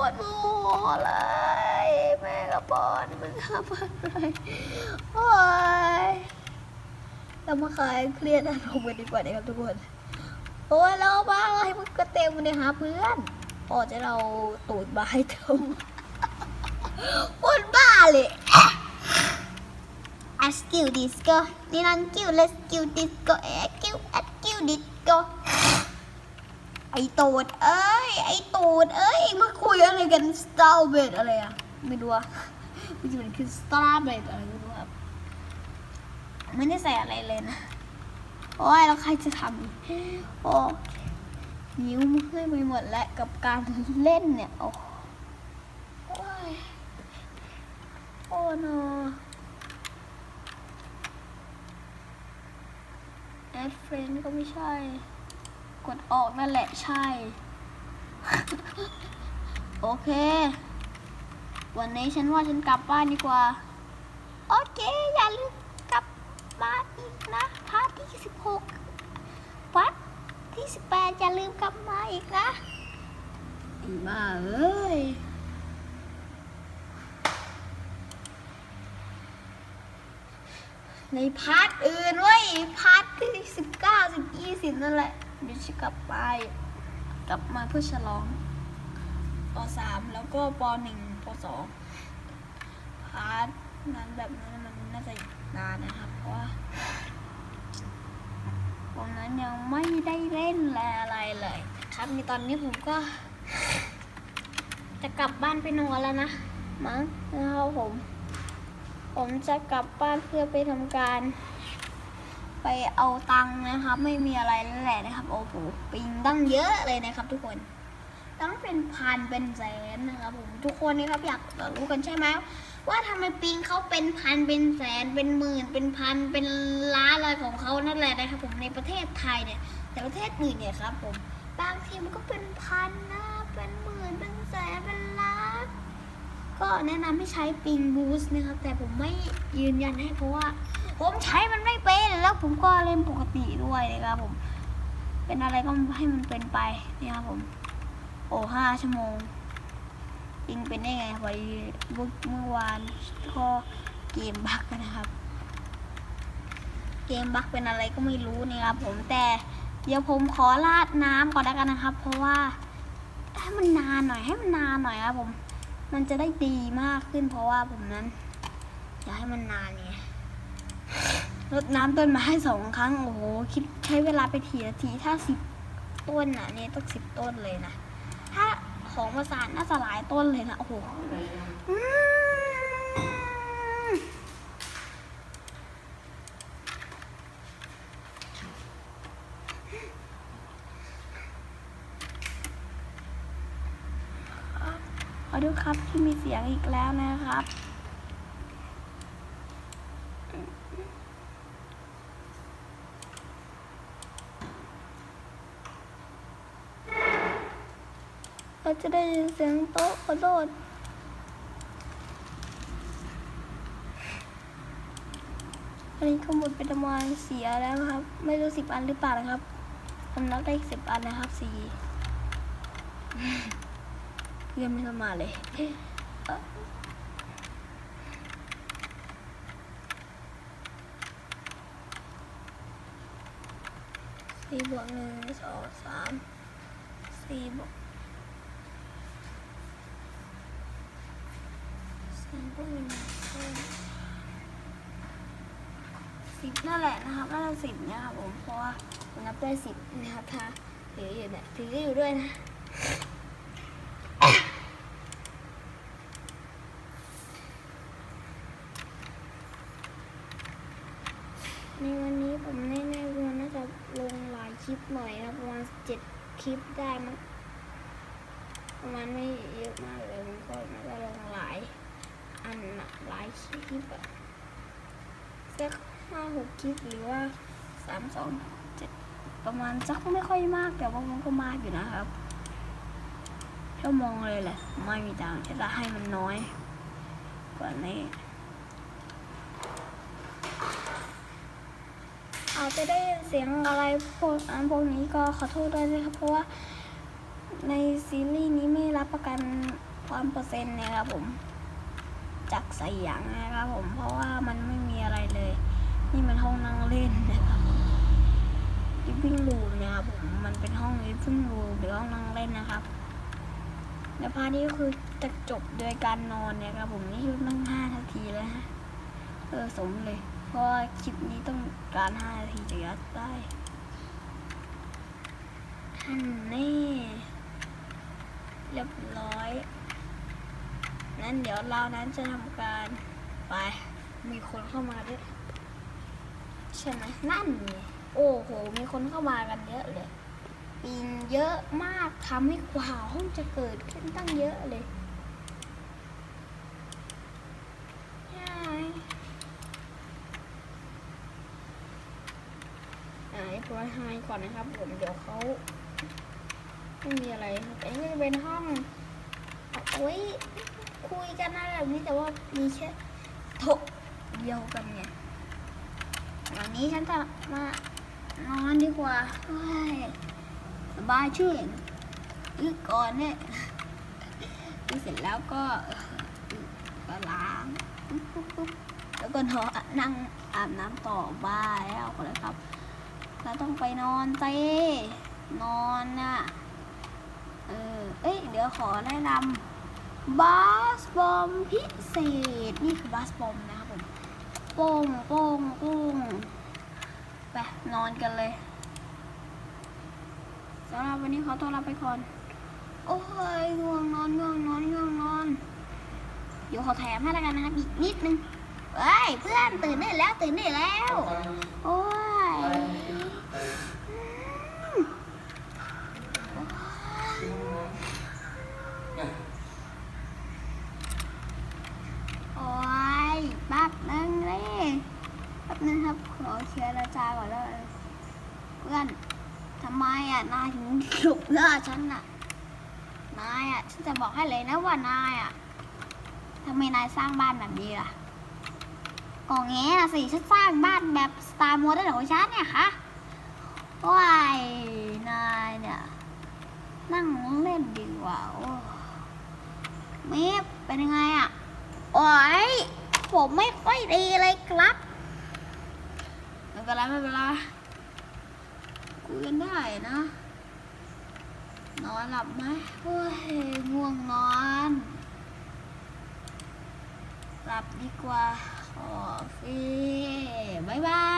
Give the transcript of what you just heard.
วดหัวเลยแม่กับบอลมึงทำอะไรโอ้ยเรามาคลายเครียดอารมณ์กันดีกว่านะครับทุกคนโอ้ยเราบ้าอะไรมึงก็เต็มมันเลยหาเพื่อนพอจะเราตูดบายเติมปวดบ้าเลย a s k i l disco นี่นั่นกิว let's kill disco a s k i l a s k i l disco ไอตูดเอ้ย ไอตูดเอ้ยมาคุยอะไรกัน star b e d อะไรอะไม่รู้อะมันจะเป็นคือ star b e d อะไรไม่รู้ครับไม่ได้ใส่อะไรเลยนะโอ้ยแล้วใครจะทำโอ้นิ้วมือไปหมดแล้วกับการเล่นเนี่ยโอ้โอ้ยโอ้โนแอดเฟรนก็ไม่ใช่ กดออกนั่นแหละใช่ โอเค วันนี้ฉันว่าฉันกลับบ้านดีกว่า โอเค อย่าลืมกลับมาอีกนะพาร์ทที่สิบหกวัดที่สิบแปดอย่าลืมกลับมาอีกนะอีมาเอ้ยในพาร์ทอื่นเว้ยพาร์ทที่สิบเก้าสิบยี่สิบนั่นแหละ เดี๋ยวจะกลับไปกลับมาเพื่อฉลองปสามแล้วก็ปหนึ่งปสองพาร์ทนั้นแบบนั้นมันน่าจะนานนะครับ เพราะว่าวันนั้นยังไม่ได้เล่นอะไรเลย ครับในตอนนี้ผมก็ จะกลับบ้านไปนอนแล้วนะมั้งนะครับผม ผมจะกลับบ้านเพื่อไปทำการ ไปเอาตังค์นะครับ ไม่มีอะไรแล้วแหละนะครับ โอ้โหปิงตั้งเยอะเลยนะครับ ทุกคนตั้งเป็นพันเป็นแสนนะครับผมทุกคนนะครับอยากรู้กันใช่ไหมว่าทำไมปิงเขาเป็นพันเป็นแสนเป็นหมื่นเป็นพันเป็นล้านอะไรของเขานั่นแหละนะครับ ผมในประเทศไทยเนี่ย แต่ประเทศอื่นเนี่ยครับ ผมบางทีมันก็เป็นพันนะเป็นหมื่นเป็นแสนเป็นล้านก็แนะนำให้ใช้ปิงบูสต์นะครับ แต่ผมไม่ยืนยันให้เพราะว่า ผมใช้มันไม่เป็นแล้วผมก็เล่นปกติด้วยนะครับผม เป็นอะไรก็ให้มันเป็นไปนี่ครับผม โอ้ห้าชั่วโมงปิงเป็นได้ไงพอดีเมื่อวานก็เกมบั๊กนะครับ เกมบั๊กเป็นอะไรก็ไม่รู้นี่ครับผมแต่เดี๋ยวผมขอราดน้ำก่อนแล้วกันนะครับ เพราะว่าให้มันนานหน่อยให้มันนานหน่อยครับผม มันจะได้ดีมากขึ้นเพราะว่าผมนั้นอยากให้มันนานไง รดน้ำต้นไม้สองครั้ง โอ้โห คิดใช้เวลาไปทีนาทีถ้าสิบต้นอะนี่ต้องสิบต้นเลยนะ ถ้าของประสานน่าจะหลายต้นเลยนะ โอ้โหอืมขอดูครับที่มีเสียงอีกแล้วนะครับ เราจะได้ยินเสียงโต๊ะขอโทษอันนี้ก็หมดไปประมาณสี่อันแล้วครับ ไม่รู้สิบอันหรือเปล่านะครับผมนับได้สิบอันนะครับสี่เพื่อนไม่เข้ามาเลยสี่บวกหนึ่งสองสามสี่บวก สิบนั่นแหละนะครับน่าจะสิบเนี่ยครับผมเพราะว่าผมนับได้สิบนะครับถ้าถืออยู่เนี่ยถืออยู่ด้วยนะในวันนี้ผมแน่ๆว่าน่าจะลงหลายคลิปหน่อยนะประมาณเจ็ดคลิปได้มั้งประมาณไม่เยอะมากเลยผมก็น่าจะลงหลาย อันหลายคลิปอะสักห้าหกคลิปหรือว่าสามสองเจ็ดประมาณสักไม่ค่อยมากแต่ว่ามันก็มากอยู่นะครับชั่วโมงเลยแหละ ไม่มีทางที่จะให้มันน้อย กว่านี้อาจจะได้ยินเสียงอะไรพวกอันพวกนี้ก็ขอโทษด้วยนะครับ เพราะว่าในซีรีส์นี้ไม่รับประกันความเปอร์เซ็นต์เนี่ยครับผม จากใส่หยางนะครับผมเพราะว่ามันไม่มีอะไรเลย นี่มันห้องนั่งเล่นนะครับลิฟวิ่งรูมนะครับผมมันเป็นห้องลิฟวิ่งรูมหรือห้องนั่งเล่นนะครับและพาร์ทนี้ก็คือจะจบโดยการนอนเนี่ยครับผมนี่คือต้องห้านาทีแล้วฮะเออสมเลย เพราะว่าคลิปนี้ต้องการห้านาทีจะยัดได้ท่านนี่เรียบร้อย นั้นเดี๋ยวเรานั้นจะทำการไป มีคนเข้ามาด้วยใช่ไหมนั่นโอ้โห มีคนเข้ามากันเยอะเลยปีนเยอะมากทำให้กว่าห้องจะเกิดขึ้นตั้งเยอะเลยใช่อ่าเรียบร้อยไฮก่อนนะครับผมเดี๋ยวเขาไม่มีอะไรแต่นี่จะเป็นห้องเอาไว้ คุยกันอะไรแบบนี้แต่ว่ามีแค่โถเดียวกันไงวันนี้ฉันจะมานอนดีกว่าสบายชื่นอึกก่อนเนี่ยอึกเสร็จแล้วก็ก็ล้างแล้วก็นอนนั่งอาบน้ำต่อบ้าแล้วเลยครับเราต้องไปนอนเต้นอนน่ะ เออ เอ้ย เดี๋ยวขอแนะนำ บาสบอมพิเศษ นี่คือบาสบอมนะครับผมโป้งโป้งโป้งไปนอนกันเลยสำหรับวันนี้ขอตัวลาไปก่อน โอ้ยง่วงนอนง่วงนอนง่วงนอนเดี๋ยวขอแถมให้แล้วกันนะครับอีกนิดนึงเฮ้ยเพื่อนตื่นได้แล้วตื่นได้แล้ว โอ้ย โอ้ยแป๊บนึงเลยแป๊บนึงครับ ขอเคลียร์ราจาก่อนแล้วกัน เพื่อนทำไมอะนายถึงหลุกหน้าฉันอะ นายอะฉันจะบอกให้เลยนะว่านายอะทำไมนายสร้างบ้านแบบนี้ล่ะก็แง่น่ะสิ ฉันสร้างบ้านแบบสไตล์โมเดิร์นของฉันเนี่ยค่ะว้ายนายเนี่ยนั่งเล่นดีกว่าโอ้เมฟเป็นยังไงอะโอ้ยผมไม่ค่อยดีเลยครับ เป็นไรไม่เป็นไรคุยกันได้นะ นอนหลับไหมโอ้ยง่วงนอน หลับดีกว่าขอฟีบ๊ายบาย